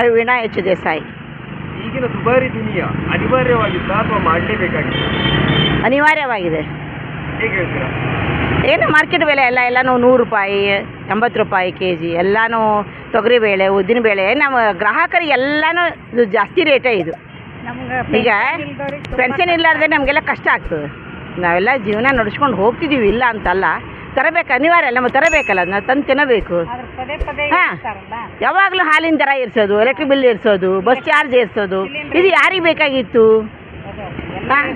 ಅದು ವೀಣಾ ಎಚ್ ದೇಸಾಯಿ ಈಗಿನ ದುಬಾರಿ ದುನಿಯಾ ಅನಿವಾರ್ಯವಾಗಿತ್ತಾ ಅಥವಾ ಮಾಡಲೇಬೇಕಾಗಿತ್ತು ಅನಿವಾರ್ಯವಾಗಿದೆ. ಹೇಗೆ ಹೇಳ್ತೀರಾ? ಏನು ಮಾರ್ಕೆಟ್ ಬೆಲೆ ಎಲ್ಲ ಎಲ್ಲನೂ ನೂರು ರೂಪಾಯಿ ಎಂಬತ್ತು ರೂಪಾಯಿ ಕೆ ಜಿ ಎಲ್ಲನೂ ತೊಗರಿಬೇಳೆ ಉದ್ದಿನಬೇಳೆ ನಮ್ಮ ಗ್ರಾಹಕರಿಗೆ ಎಲ್ಲನೂ ಇದು ಜಾಸ್ತಿ ರೇಟೇ ಇದು. ಈಗ ಪೆನ್ಷನ್ ಇಲ್ಲಾರ್ದೆ ನಮಗೆಲ್ಲ ಕಷ್ಟ ಆಗ್ತದೆ. ನಾವೆಲ್ಲ ಜೀವನ ನಡೆಸ್ಕೊಂಡು ಹೋಗ್ತಿದ್ದೀವಿ ಇಲ್ಲ ಅಂತಲ್ಲ. ತರಬೇಕು ಅನಿವಾರ್ಯ ನಮಗೆ ತರಬೇಕಲ್ಲ ಅದನ್ನ ತಂದು ತಿನ್ನಬೇಕು. ಹಾ. ಯಾವಾಗಲೂ ಹಾಲಿನ ದರ ಇರಿಸೋದು ಎಲೆಕ್ಟ್ರಿಕ್ ಬಿಲ್ ಇರಿಸೋದು ಬಸ್ ಚಾರ್ಜ್ ಏರಿಸೋದು ಇದು ಯಾರಿಗೆ ಬೇಕಾಗಿತ್ತು? ಹಾಂ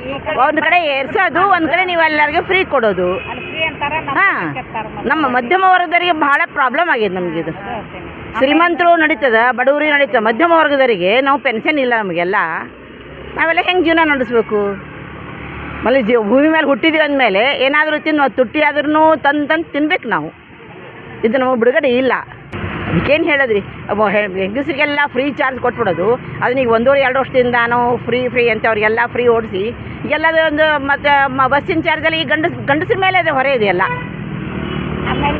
ಒಂದು ಕಡೆ ಏರ್ಸೋದು ಒಂದು ಕಡೆ ನೀವು ಎಲ್ಲರಿಗೂ ಫ್ರೀ ಕೊಡೋದು. ಹಾಂ ನಮ್ಮ ಮಧ್ಯಮ ವರ್ಗದವರಿಗೆ ಬಹಳ ಪ್ರಾಬ್ಲಮ್ ಆಗಿದೆ ನಮ್ಗೆ ಇದು. ಶ್ರೀಮಂತರು ನಡೀತದ ಬಡವರಿಗೆ ನಡೀತದ ಮಧ್ಯಮ ವರ್ಗದವರಿಗೆ ನಾವು ಪೆನ್ಷನ್ ಇಲ್ಲ ನಮಗೆಲ್ಲ ನಾವೆಲ್ಲ ಹೆಂಗೆ ಜೀವನ ನಡೆಸ್ಬೇಕು? ಮళ్ళీ ಜೀವ ಭೂಮಿ ಮೇಲೆ ಹುಟ್ಟಿದ್ದೀವಿ ಅಂದಮೇಲೆ ಏನಾದರೂ ತಿನ್ನುವ ತುಟ್ಟಿ ಆದ್ರೂ ತಂದು ತಂದು ತಿನ್ಬೇಕು ನಾವು. ಇದು ನಮಗೆ ಬಿಡುಗಡೆ ಇಲ್ಲ. ಅದಕ್ಕೇನು ಹೇಳಿದ್ರಿ? ಹೆಂಗಸರಿಗೆಲ್ಲ ಫ್ರೀ ಚಾರ್ಜ್ ಕೊಟ್ಬಿಡೋದು. ಅದನ್ನ ಈಗ ಒಂದೂವರೆ, ಎರಡು ವರ್ಷದಿಂದ ನಾವು ಫ್ರೀ ಫ್ರೀ ಅಂತ ಅವ್ರಿಗೆಲ್ಲ ಫ್ರೀ ಓಡಿಸಿ ಎಲ್ಲದ ಒಂದು ಮತ್ತು ಬಸ್ಸಿನ ಚಾರ್ಜಲ್ಲಿ ಈ ಗಂಡಸ್, ಗಂಡಸ್ರ ಮೇಲೆ ಅದೇ ಹೊರೆ ಇದೆಯಲ್ಲ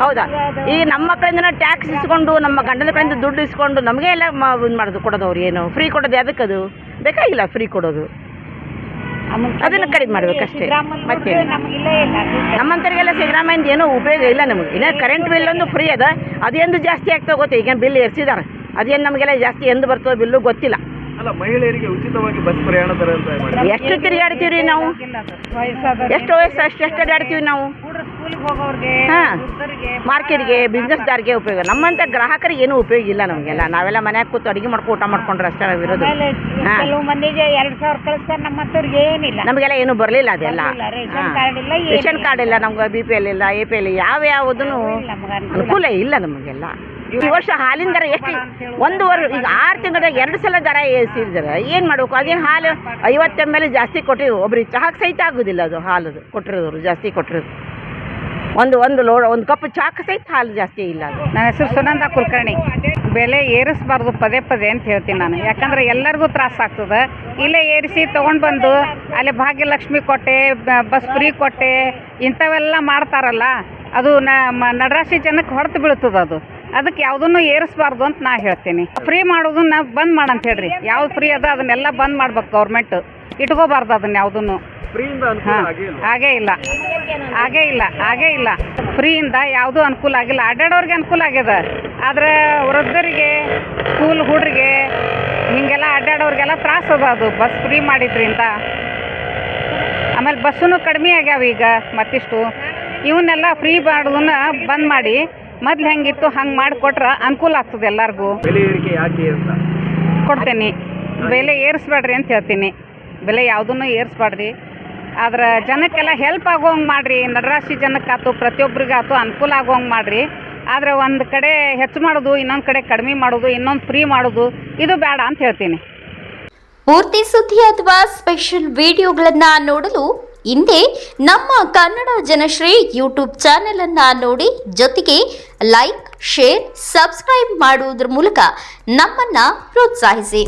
ಹೌದಾ? ಈ ನಮ್ಮ ಮಕ್ಕಳಿಂದ ಟ್ಯಾಕ್ಸ್ ಇಸ್ಕೊಂಡು, ನಮ್ಮ ಗಂಡನ ಕಡೆಯಿಂದ ದುಡ್ಡು ಇಸ್ಕೊಂಡು ನಮಗೆ ಎಲ್ಲ ಇದು ಮಾಡೋದು ಕೊಡೋದು ಅವ್ರು ಏನು. ಫ್ರೀ ಕೊಡೋದು ಅದಕ್ಕದು ಬೇಕಾಗಿಲ್ಲ ಫ್ರೀ ಕೊಡೋದು. ಅದನ್ನ ಕಡಿಮೆ ಮಾಡ್ಬೇಕಷ್ಟೇ. ಮತ್ತೆ ನಮ್ಮಂತರಿಗೆಲ್ಲ ನಮ್ಮಂಥವ್ರಿಗೆಲ್ಲ ಸಿದ್ದರಾಮಯ್ಯಂದು ಏನೂ ಉಪಯೋಗ ಇಲ್ಲ ನಮಗೆ. ಇಲ್ಲ ಕರೆಂಟ್ ಬಿಲ್ ಒಂದು ಫ್ರೀ ಅದ. ಅದೇನು ಜಾಸ್ತಿ ಆಗ್ತಾ ಗೊತ್ತೆ? ಈಗ ಬಿಲ್ ಎರ್ಸಿದ್ದಾರೆ ಅದೇನು ನಮಗೆಲ್ಲ ಜಾಸ್ತಿ ಎಂದು ಬರ್ತದೋ ಬಿಲ್ಲು ಗೊತ್ತಿಲ್ಲ. ಅಲ್ಲ ಮಹಿಳೆಯರಿಗೆ ಉಚಿತವಾಗಿ ಬಸ್ ಪ್ರಯಾಣ ಎಷ್ಟು ತಿರುಗಾಡ್ತೀವಿ ರೀ ನಾವು. ಎಷ್ಟು ವಯಸ್ಸು ಅಷ್ಟು ಎಷ್ಟು ಅಡ್ಡಾಡ್ತೀವಿ ನಾವು? ಹಾ. ಮಾರ್ಕೆಟ್ಗೆ ಬಿಸ್ನೆಸ್ದಾರಿಗೆ ಉಪಯೋಗ. ನಮ್ಮಂಥ ಗ್ರಾಹಕರಿಗೆ ಏನೂ ಉಪಯೋಗ ಇಲ್ಲ ನಮಗೆಲ್ಲ. ನಾವೆಲ್ಲ ಮನ್ಯಾಗ ಕೂತು ಅಡಿಗೆ ಮಾಡ್ಕೊಂಡು ಊಟ ಮಾಡ್ಕೊಂಡ್ರೆ ಅಷ್ಟೇ ನಾವು ಇರೋದು. ಆಮೇಲೆ ಕೆಲವು ಮಂದಿಗೆ ಎರಡ್ ಸಾವಿರ ಕಳಿಸ್ತಾರೆ ಏನಿಲ್ಲ. ನಮಗೆಲ್ಲ ಏನು ಬರಲಿಲ್ಲ ಅದೆಲ್ಲ. ರೇಷನ್ ಕಾರ್ಡ್ ಇಲ್ಲ, ನಮ್ಗೆ ಬಿ ಪಿ ಎಲ್ ಇಲ್ಲ ಎ ಪಿ ಎಲ್ ಯಾವ ಯಾವುದೂ ಅನುಕೂಲ. ಅನುಕೂಲ ಇಲ್ಲ ನಮಗೆಲ್ಲ. ಈ ವರ್ಷ ಹಾಲಿನ ದರ ಎಷ್ಟು? ಒಂದು ವರ್ಷ ಈಗ ಆರು ತಿಂಗಳದಾಗ ಎರಡು ಸಲ ದರ ಏರಿಸಿದ್ರೆ ಏನು ಮಾಡಬೇಕು? ಅದೇನು ಹಾಲು ಐವತ್ತು ಎಂ ಎಲ್ ಜಾಸ್ತಿ ಕೊಟ್ಟಿವಿ ಒಬ್ರಿಗೆ ಚಹಾಕ್ಕೆ ಸಹಿತ ಆಗೋದಿಲ್ಲ ಅದು ಹಾಲದು ಕೊಟ್ಟಿರೋದು ಜಾಸ್ತಿ ಕೊಟ್ಟಿರೋದು. ಒಂದು ಒಂದು ಲೋಡ್ ಒಂದು ಕಪ್ ಚಾಕ್ ಸಹಿತ ಹಾಲು ಜಾಸ್ತಿ ಇಲ್ಲ ಅದು. ನನ್ನ ಹೆಸರು ಸುನಂದ ಕುಲಕರ್ಣಿ. ಬೆಲೆ ಏರಿಸಬಾರ್ದು ಪದೇ ಪದೇ ಅಂತ ಹೇಳ್ತೀನಿ ನಾನು. ಯಾಕಂದ್ರೆ ಎಲ್ಲರಿಗೂ ತ್ರಾಸ ಆಗ್ತದೆ. ಇಲ್ಲೇ ಏರಿಸಿ ತೊಗೊಂಡು ಬಂದು ಅಲ್ಲಿ ಭಾಗ್ಯಲಕ್ಷ್ಮಿ ಕೊಟ್ಟೆ ಬಸ್ ಫ್ರೀ ಕೊಟ್ಟೆ, ಇಂಥವೆಲ್ಲ ಮಾಡ್ತಾರಲ್ಲ, ಅದು ನಡರಾಶಿ ಜನಕ್ಕೆ ಹೊಡೆತು ಬೀಳ್ತದೆ ಅದು. ಅದಕ್ಕೆ ಯಾವುದನ್ನು ಏರಿಸಬಾರ್ದು ಅಂತ ನಾ ಹೇಳ್ತೀನಿ. ಫ್ರೀ ಮಾಡೋದನ್ನ ಬಂದ್ ಮಾಡಂತ ಹೇಳ್ರಿ. ಯಾವ್ದು ಫ್ರೀ ಅದ ಅದನ್ನೆಲ್ಲ ಬಂದ್ ಮಾಡ್ಬೇಕು ಗೌರ್ಮೆಂಟ್. ಇಟ್ಕೋಬಾರ್ದು ಅದನ್ನ ಯಾವುದನ್ನು ಹಾಗೆ ಇಲ್ಲ. ಹಾಗೇ ಇಲ್ಲ ಹಾಗೇ ಇಲ್ಲ. ಫ್ರೀಯಿಂದ ಯಾವುದೂ ಅನುಕೂಲ ಆಗಿಲ್ಲ. ಅಡ್ಡಾಡೋರಿಗೆ ಅನುಕೂಲ ಆಗ್ಯದ. ಆದ್ರೆ ವೃದ್ಧರಿಗೆ ಸ್ಕೂಲ್ ಹುಡ್ರಿಗೆ ಹಿಂಗೆಲ್ಲ ಅಡ್ಡಾಡೋರಿಗೆಲ್ಲ ತ್ರಾಸ ಅದ ಅದು. ಬಸ್ ಫ್ರೀ ಮಾಡಿದ್ರಿಂದ. ಆಮೇಲೆ ಬಸ್ಸೂ ಕಡಿಮೆ ಆಗ್ಯಾವ ಈಗ ಮತ್ತಿಷ್ಟು. ಇವನ್ನೆಲ್ಲ ಫ್ರೀ ಮಾಡೋದನ್ನ ಬಂದ್ ಮಾಡಿ ಮೊದ್ಲು ಹೆಂಗಿತ್ತು ಹಂಗೆ ಮಾಡಿಕೊಟ್ರೆ ಅನುಕೂಲ ಆಗ್ತದೆ ಎಲ್ಲರಿಗೂ. ಕೊಡ್ತೇನೆ. ಬೆಲೆ ಏರಿಸ್ಬೇಡ್ರಿ ಅಂತ ಹೇಳ್ತೀನಿ. ಬೆಲೆ ಯಾವುದನ್ನು ಏರಿಸ್ಬೇಡ್ರಿ ಆದ್ರೆ ಜನಕ್ಕೆಲ್ಲ ಹೆಲ್ಪ್ ಆಗೋಂಗೆ ಮಾಡಿರಿ. ನಡರಾಶಿ ಜನಕ್ಕಾತು ಪ್ರತಿಯೊಬ್ಬರಿಗಾತು ಅನುಕೂಲ ಆಗೋಂಗೆ ಮಾಡಿರಿ. ಆದರೆ ಒಂದು ಕಡೆ ಹೆಚ್ಚು ಮಾಡೋದು, ಇನ್ನೊಂದು ಕಡೆ ಕಡಿಮೆ ಮಾಡೋದು, ಇನ್ನೊಂದು ಫ್ರೀ ಮಾಡೋದು, ಇದು ಬೇಡ ಅಂತ ಹೇಳ್ತೀನಿ. ಪೂರ್ತಿ ಸುದ್ದಿ ಅಥವಾ ಸ್ಪೆಷಲ್ ವಿಡಿಯೋಗಳನ್ನು ನೋಡಲು ಹಿಂದೆ ನಮ್ಮ ಕನ್ನಡ ಜನಶ್ರೀ ಯೂಟ್ಯೂಬ್ ಚಾನೆಲ್ ಅನ್ನ ನೋಡಿ. ಜೊತೆಗೆ ಲೈಕ್ ಶೇರ್ ಸಬ್ಸ್ಕ್ರೈಬ್ ಮಾಡುವುದರ ಮೂಲಕ ನಮ್ಮನ್ನ ಪ್ರೋತ್ಸಾಹಿಸಿ.